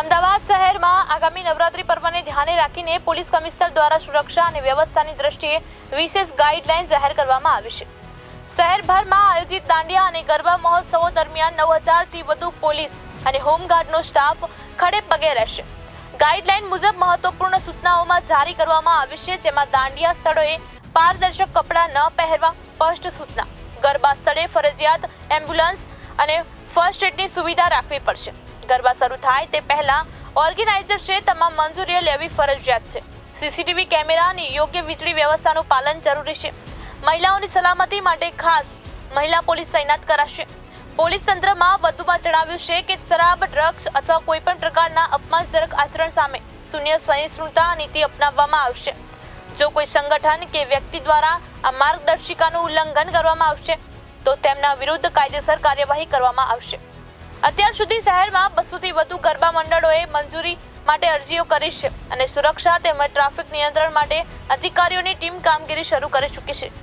અમદાવાદ શહેરમાં આગામી નવરાત્રી પર્વને ધ્યાને રાખીને પોલીસ કમિશનર દ્વારા સુરક્ષા અને વ્યવસ્થાની દ્રષ્ટિએ વિશેષ ગાઈડલાઈન જાહેર કરવામાં આવી છે. શહેરભરમાં આયોજિત દાંડિયા અને ગરબા મહોત્સવો દરમિયાન નવ હજારથી વધુ પોલીસ અને હોમગાર્ડનો સ્ટાફ ખડે પગે રહેશે. ગાઈડલાઈન મુજબ મહત્વપૂર્ણ સૂચનાઓમાં જારી કરવામાં આવી છે, જેમાં દાંડિયા સ્થળોએ પારદર્શક કપડાં ન પહેરવા સ્પષ્ટ સૂચના, ગરબા સ્થળે ફરજિયાત એમ્બ્યુલન્સ અને ફર્સ્ટ એડની સુવિધા રાખવી પડશે. ગરબા શરૂ થાય તે પહેલા ઓર્ગેનાઇઝર્સે તમામ મંજૂરીઓ લેવી ફરજિયાત છે. સીસીટીવી કેમેરા અને યોગ્ય વીજળી વ્યવસ્થાનું પાલન જરૂરી છે. મહિલાઓની સલામતી માટે ખાસ મહિલા પોલીસ તૈનાત કરાશે. પોલીસ તંત્રમાં વધુમાં જણાવ્યું છે કે શરાબ, ડ્રગ્સ અથવા કોઈપણ પ્રકારના અપમાનજનક આચરણ સામે શૂન્ય સહિષ્ણુતા નીતિ અપનાવવામાં આવશે. જો કોઈ સંગઠન કે વ્યક્તિ દ્વારા આ માર્ગદર્શિકાનું ઉલ્લંઘન કરવામાં આવશે, તો તેમના વિરુદ્ધ કાયદેસર કાર્યવાહી કરવામાં આવશે. અત્યાર સુધી શહેરમાં બસોથી વધુ ગરબા મંડળોએ મંજૂરી માટે અરજીઓ કરી છે અને સુરક્ષા તેમજ ટ્રાફિક નિયંત્રણ માટે અધિકારીઓની ટીમ કામગીરી શરૂ કરી ચૂકી છે.